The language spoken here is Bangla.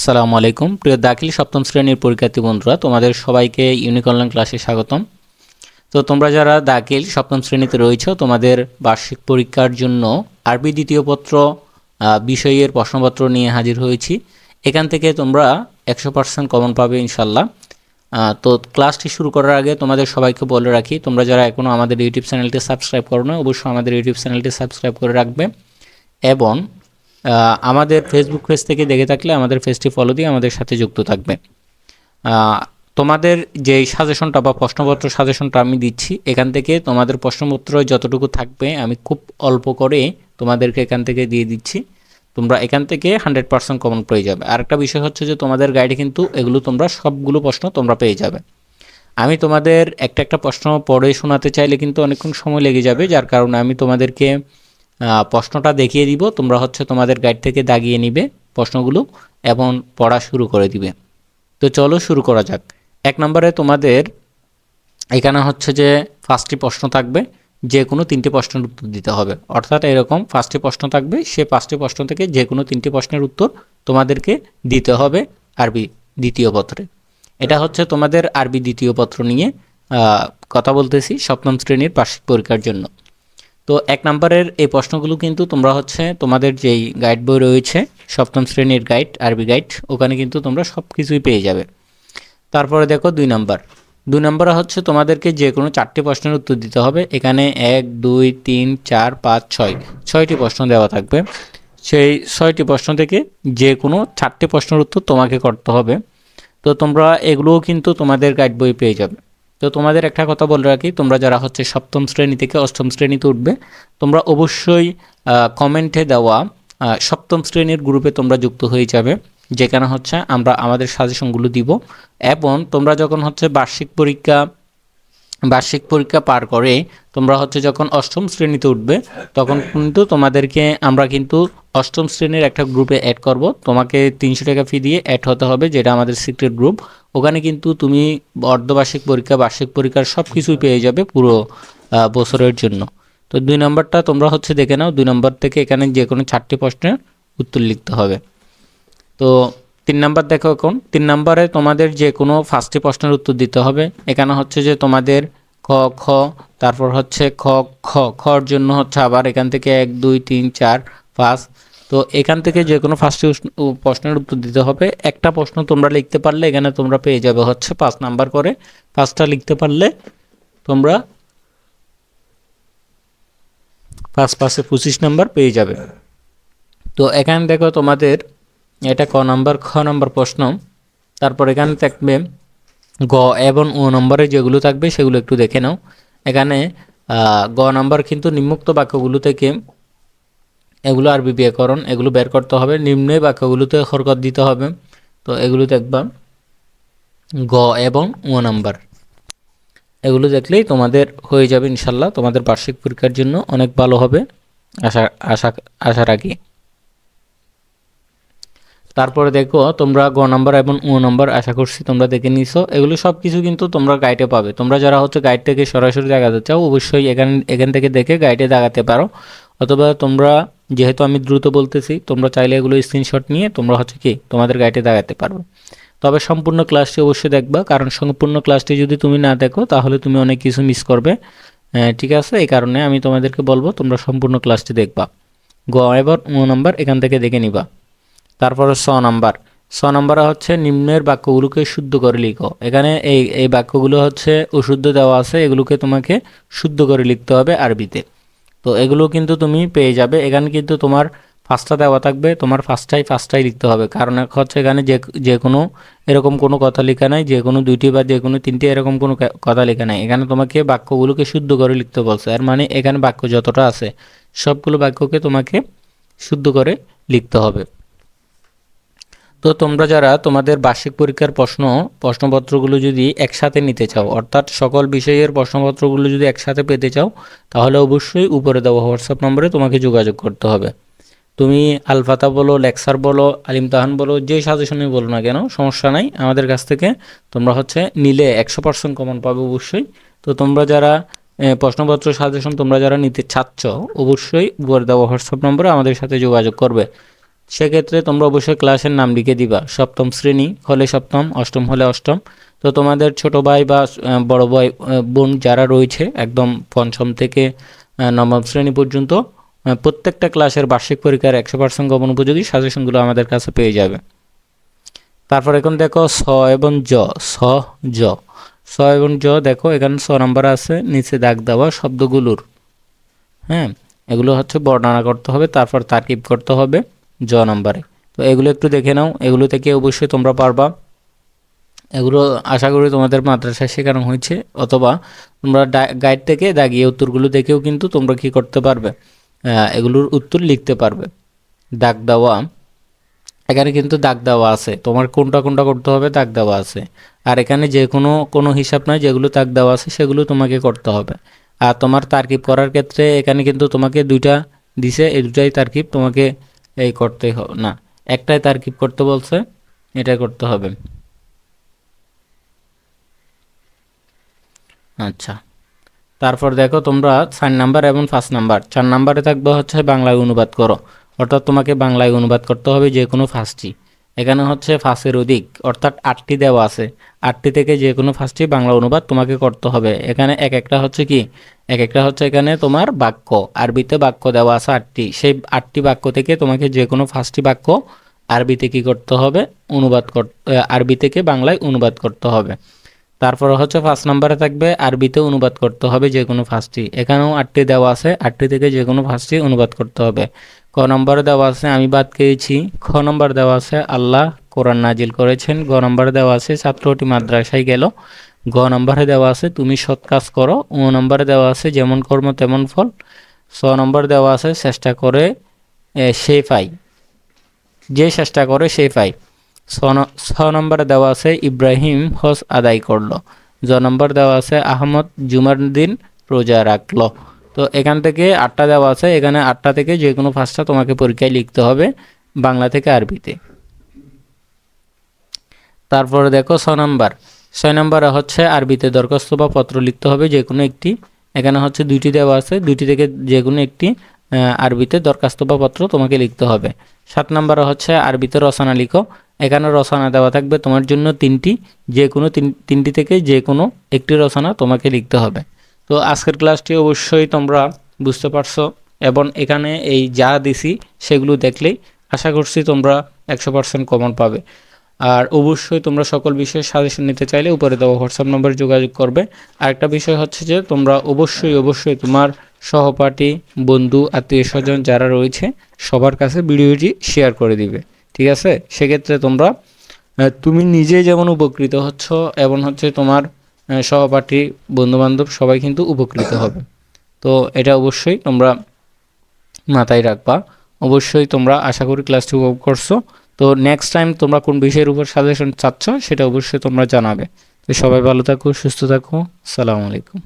আসসালামু আলাইকুম। প্রিয় দাখিল সপ্তম শ্রেণির পরীক্ষার্থী বন্ধুরা, তোমাদের সবাইকে ইউনিক অনলাইন ক্লাসে স্বাগতম। তো তোমরা যারা দাখিল সপ্তম শ্রেণীতে রয়েছো, তোমাদের বার্ষিক পরীক্ষার জন্য আরবি দ্বিতীয় পত্র বিষয়ের প্রশ্নপত্র নিয়ে হাজির হয়েছি। এখান থেকে তোমরা একশো পার্সেন্ট কমন পাবে ইনশাল্লাহ তো ক্লাসটি শুরু করার আগে তোমাদের সবাইকে বলে রাখি, তোমরা যারা এখনও আমাদের ইউটিউব চ্যানেলটি সাবস্ক্রাইব করো না, অবশ্যই আমাদের ইউটিউব চ্যানেলটি সাবস্ক্রাইব করে রাখবে। এবং আমাদের ফেসবুক পেজ থেকে দেখে থাকলে আমাদের পেজটি ফলো দিয়ে আমাদের সাথে যুক্ত থাকবে। তোমাদের যে সাজেশনটা বা প্রশ্নপত্র সাজেশনটা আমি দিচ্ছি, এখান থেকে তোমাদের প্রশ্নপত্র যতটুকু থাকবে আমি খুব অল্প করে তোমাদেরকে এখান থেকে দিয়ে দিচ্ছি। তোমরা এখান থেকে হান্ড্রেড পার্সেন্ট কমন পেয়ে যাবে। আরেকটা বিষয় হচ্ছে যে তোমাদের গাইডে কিন্তু এগুলো তোমরা সবগুলো প্রশ্ন তোমরা পেয়ে যাবে। আমি তোমাদের একটা একটা প্রশ্ন পড়ে শোনাতে চাইলে কিন্তু অনেকক্ষণ সময় লেগে যাবে, যার কারণে আমি তোমাদেরকে প্রশ্নটা দেখিয়ে দিব। তোমরা হচ্ছে তোমাদের গাইড থেকে দাগিয়ে নিবে প্রশ্নগুলো এবং পড়া শুরু করে দিবে। তো চলো শুরু করা যাক। এক নম্বরে তোমাদের এখানে হচ্ছে যে ফার্স্টটি প্রশ্ন থাকবে যে কোনো তিনটি প্রশ্নের উত্তর দিতে হবে। অর্থাৎ এরকম ফার্স্টটি প্রশ্ন থাকবে, সে পাঁচটি প্রশ্ন থেকে যে কোনো তিনটি প্রশ্নের উত্তর তোমাদেরকে দিতে হবে আরবি দ্বিতীয় পত্রে। এটা হচ্ছে তোমাদের আরবি দ্বিতীয় পত্র নিয়ে কথা বলতেছি সপ্তম শ্রেণির বার্ষিক পরীক্ষার জন্য। তো এক নম্বরের এই প্রশ্নগুলো কিন্তু তোমরা হচ্ছে তোমাদের যেই গাইড বই রয়েছে, সপ্তম শ্রেণির গাইড আরবি গাইড ওখানে কিন্তু তোমরা সব কিছুই পেয়ে যাবে। তারপরে দেখো দুই নাম্বার। দুই নম্বরে হচ্ছে তোমাদেরকে যে কোনো চারটি প্রশ্নের উত্তর দিতে হবে। এখানে এক, দুই, তিন, চার, পাঁচ, ছয়। ছয়টি প্রশ্ন দেওয়া থাকবে। সেই ছয়টি প্রশ্ন থেকে যে কোনো চারটি প্রশ্নের উত্তর তোমাকে করতে হবে। তো তোমরা এগুলোও কিন্তু তোমাদের গাইড বই পেয়ে যাবে। তো তোমাদের একটা কথা বলে রাখি, তোমরা যারা হচ্ছে সপ্তম শ্রেণি থেকে অষ্টম শ্রেণীতে উঠবে, তোমরা অবশ্যই কমেন্টে দেওয়া সপ্তম শ্রেণির গ্রুপে তোমরা যুক্ত হয়ে যাবে, যেখানে হচ্ছে আমরা আমাদের সাজেশনগুলো দিব। এবং তোমরা যখন হচ্ছে বার্ষিক পরীক্ষা বার্ষিক পরীক্ষা পার করে তোমরা হচ্ছে যখন অষ্টম শ্রেণীতে উঠবে, তখন কিন্তু তোমাদেরকে আমরা কিন্তু অষ্টম শ্রেণির একটা গ্রুপে অ্যাড করব। তোমাকে তিনশো টাকা ফি দিয়ে অ্যাড হতে হবে, যেটা আমাদের সিক্রেট গ্রুপ ওখানে কিন্তু তুমি অর্ধবার্ষিক পরীক্ষা, বার্ষিক পরীক্ষার সব কিছুই পেয়ে যাবে পুরো বছরের জন্য। তো দুই নম্বরটা তোমরা হচ্ছে দেখে নাও। দুই নম্বর থেকে এখানে যে কোনো চারটি প্রশ্নের উত্তর লিখতে হবে। তো তিন নাম্বার দেখো এখন। তিন নাম্বারে তোমাদের যে কোনো ফার্স্টে প্রশ্নের উত্তর দিতে হবে। এখানে হচ্ছে যে তোমাদের ক, খ, তারপর হচ্ছে খ খ খর জন্য হচ্ছে আবার এখান থেকে এক, দুই, তিন, চার, পাঁচ। তো এখান থেকে যে কোনো ফার্স্টে প্রশ্নের উত্তর দিতে হবে। একটা প্রশ্ন তোমরা লিখতে পারলে এখানে তোমরা পেয়ে যাবে হচ্ছে পাঁচ নাম্বার করে। পাঁচটা লিখতে পারলে তোমরা পাঁচ, পাঁচে পঁচিশ নাম্বার পেয়ে যাবে। তো এখানে দেখো তোমাদের এটা ক নম্বর, খ নম্বর প্রশ্ন। তারপর এখানে থাকবে গ এবং ও নম্বরে যেগুলো থাকবে সেগুলো একটু দেখে নাও। এখানে গ নাম্বার কিন্তু নিম্মুক্ত বাক্যগুলো থেকে এগুলো আরবি ব্যাকরণ, এগুলো বের করতে হবে। নিম্নে বাক্যগুলোতে হরকত দিতে হবে। তো এগুলো দেখবা, গ এবং ও নাম্বার। এগুলো দেখলেই তোমাদের হয়ে যাবে ইনশাল্লাহ। তোমাদের বার্ষিক পরীক্ষার জন্য অনেক ভালো হবে। আশা আশা আশা রাখি। তারপরে দেখো, তোমরা গ নাম্বার এবং ও নাম্বার আশা করছি তোমরা দেখে নিছো। এগুলো সব কিছু কিন্তু তোমরা গাইডে পাবে। তোমরা যারা হচ্ছে গাইড থেকে সরাসরি দেখাতে চাও, অবশ্যই এখান এখান থেকে দেখে গাইডে দেখাতে পারো। অথবা তোমরা, যেহেতু আমি দ্রুত বলতেছি, তোমরা চাইলে এগুলো স্ক্রিনশট নিয়ে তোমরা হচ্ছে কি তোমাদের গাইডে দেখাতে পারবে তবে সম্পূর্ণ ক্লাসটি অবশ্যই দেখবা, কারণ সম্পূর্ণ ক্লাসটি যদি তুমি না দেখো, তাহলে তুমি অনেক কিছু মিস করবে। ঠিক আছে? এই কারণে আমি তোমাদেরকে বলব, তোমরা সম্পূর্ণ ক্লাসটি দেখবা। গ এবার ও নাম্বার এখান থেকে দেখে নিবা। তারপরে ছ নাম্বার। ছ নাম্বারে হচ্ছে নিম্নের বাক্যগুলোকে শুদ্ধ করে লিখো। এখানে এই এই বাক্যগুলো হচ্ছে অশুদ্ধ দেওয়া আছে, এগুলোকে তোমাকে শুদ্ধ করে লিখতে হবে আরবিতে। তো এগুলো কিন্তু তুমি পেয়ে যাবে। এখানে কিন্তু তোমার ফার্স্টটা দেওয়া থাকবে, তোমার ফার্স্টটাই ফার্স্টটাই লিখতে হবে। কারণ হচ্ছে এখানে যে যে কোনো, এরকম কোনো কথা লেখা নাই, যে কোনো দুইটি বা যে কোনো তিনটি এরকম কোনো কথা লেখা নাই। এখানে তোমাকে বাক্যগুলোকে শুদ্ধ করে লিখতে বলছে। আর মানে এখানে বাক্য যতটা আছে, সবগুলো বাক্যকে তোমাকে শুদ্ধ করে লিখতে হবে। তো তোমরা যারা তোমাদের বার্ষিক পরীক্ষার প্রশ্ন, প্রশ্নপত্রগুলো যদি একসাথে নিতে চাও, অর্থাৎ সকল বিষয়ের প্রশ্নপত্রগুলো যদি একসাথে পেতে চাও, তাহলে অবশ্যই উপরে দেওয়া হোয়াটসঅ্যাপ নম্বরে তোমাকে যোগাযোগ করতে হবে। তুমি আলফাতা বলো, লেকচার বলো আলিম তাহান বলো, যে সাজেশনই বলো না কেন, সমস্যা নাই। আমাদের কাছ থেকে তোমরা হচ্ছে নিলে একশো পার্সেন্ট কমন পাবে অবশ্যই। তো তোমরা যারা প্রশ্নপত্র সাজেশন তোমরা যারা নিতে চাচ্ছ, অবশ্যই উপরে দেওয়া হোয়াটসঅ্যাপ নম্বরে আমাদের সাথে যোগাযোগ করবে। সেক্ষেত্রে তোমরা অবশ্যই ক্লাসের নাম লিখে দিবা। সপ্তম শ্রেণি হলে সপ্তম, অষ্টম হলে অষ্টম। তো তোমাদের ছোট ভাই বা বড় ভাই বোন যারা রয়েছে, একদম পঞ্চম থেকে নবম শ্রেণি পর্যন্ত প্রত্যেকটা ক্লাসের বার্ষিক পরীক্ষার একশো পার্সেন্ট গমন উপযোগী সাজেশনগুলো আমাদের কাছে পেয়ে যাবে। তারপর এখন দেখো স এবং জ। স জ। স এবং জ দেখো, এখানে স নাম্বার আছে, নিচে দাগ দেওয়া শব্দগুলোর। হ্যাঁ এগুলো হচ্ছে বর্ণনা করতে হবে, তারপর তারকিব করতে হবে। জ নাম্বারে। তো এগুলো একটু দেখে নাও। এগুলো থেকে অবশ্যই তোমরা পারবা। এগুলো আশা করি তোমাদের মাদ্রাসায় শেখানো হয়েছে। অথবা তোমরা গাইড থেকে দাগিয়ে উত্তরগুলো দেখেও কিন্তু তোমরা কি করতে পারবে। এগুলোর উত্তর লিখতে পারবে। দাগ দেওয়া। এখানে কিন্তু দাগ দেওয়া আছে। তোমার কোনটা কোনটা করতে হবে দাগ দেওয়া আছে। আর এখানে যে কোনো কোনো হিসাব নয়, যেগুলো দাগ দেওয়া আছে সেগুলো তোমাকে করতে হবে। আর তোমার তারকিব করার ক্ষেত্রে এখানে কিন্তু তোমাকে দুইটা দিছে। এই দুটাই তারকিব তোমাকে এই করতে হবে। না, একটাই তারকিব করতে বলছে এটা করতে হবে। আচ্ছা তারপর দেখো তোমরা চার নাম্বার এবং পাঁচ নাম্বার। চার নাম্বারে থাকবে হচ্ছে বাংলায় অনুবাদ করো। অর্থাৎ তোমাকে বাংলায় অনুবাদ করতে হবে যে কোনো ফার্স্টটি এখানে হচ্ছে ফাঁসের অধিক, অর্থাৎ আটটি দেওয়া আছে। আটটি থেকে যে কোনো ফার্স্টটি বাংলা অনুবাদ তোমাকে করতে হবে। এখানে এক একটা হচ্ছে কি? এক একটা হচ্ছে এখানে তোমার বাক্য, আরবিতে বাক্য দেওয়া আছে আটটি। সেই আটটি বাক্য থেকে তোমাকে যে কোনো ফাঁসটি বাক্য আরবিতে কি করতে হবে? অনুবাদ কর আরবি থেকে বাংলায় অনুবাদ করতে হবে। তারপর হচ্ছে ফার্স্ট নাম্বারে থাকবে আরবিতে অনুবাদ করতে হবে যে কোনো ফার্স্টটি এখানেও আটটি দেওয়া আছে, আটটি থেকে যে কোনো ফার্স্টটি অনুবাদ করতে হবে। ক নম্বর দেওয়া আছে, আমি বাদ খেয়েছি খ নম্বর দেওয়া আছে, আল্লাহ কোরআন নাজিল করেছেন। গ নম্বর দেওয়া আছে, ছাত্রটি মাদ্রাসায় গেল। গ নম্বরে দেওয়া আছে, তুমি সৎ কাজ করো। ও নম্বরে দেওয়া আছে, যেমন কর্ম তেমন ফল। ছ নম্বর দেওয়া আছে, চেষ্টা করে সে পাই যে চেষ্টা করে, সে পাই ছ নম্বরে দেওয়া আছে, ইব্রাহিম হজ আদায় করল। জ নম্বর দেওয়া আছে, আহমদ জুমার দিন রোজা রাখল। তো এখান থেকে আটটা দেওয়া আছে। এখানে আটটা থেকে যে কোনো পাঁচটা তোমাকে পরীক্ষায় লিখতে হবে বাংলা থেকে আরবিতে। তারপরে দেখো ছ নম্বর। ছয় নম্বরে হচ্ছে আরবিতে দরখাস্ত বা পত্র লিখতে হবে যে কোনো একটি। এখানে হচ্ছে দুইটি দেওয়া আছে। দুইটি থেকে যে কোনো একটি আরবিতে দরখাস্ত বা পত্র তোমাকে লিখতে হবে। সাত নম্বরে হচ্ছে আরবিতে রচনা লিখো। এখানে রচনা দেওয়া থাকবে তোমার জন্য তিনটি। যে কোনো তিন- তিনটি থেকে যে কোনো একটি রচনা তোমাকে লিখতে হবে। তো আজকের ক্লাসটি অবশ্যই তোমরা বুঝতে পারছ এবং এখানে এই যা দিছি সেগুলো দেখলেই আশা করছি তোমরা একশো পার্সেন্ট কমন পাবে। আর অবশ্যই তোমরা সকল বিষয়ে সাজেশন নিতে চাইলে উপরে দেওয়া হোয়াটসঅ্যাপ নম্বরে যোগাযোগ করবে। আরেকটা বিষয় হচ্ছে যে, তোমরা অবশ্যই অবশ্যই তোমার সহপাঠী, বন্ধু আত্মীয় স্বজন যারা রয়েছে, সবার কাছে ভিডিওটি শেয়ার করে দিবে। ঠিক আছে? সেক্ষেত্রে তোমরা তুমি নিজে যেমন উপকৃত হচ্ছ এবং হচ্ছে তোমার সহপাঠী, বন্ধুবান্ধব সবাই কিন্তু উপকৃত হবে। তো এটা অবশ্যই তোমরা মাথায় রাখবা। অবশ্যই তোমরা আশা করি ক্লাসটি উপভোগ করছ। তো নেক্সট টাইম তোমরা কোন বিষয়ের উপর সাজেশন চাচ্ছ, সেটা অবশ্যই তোমরা জানাবে। তো সবাই ভালো থাকো, সুস্থ থাকো। সালামু আলাইকুম।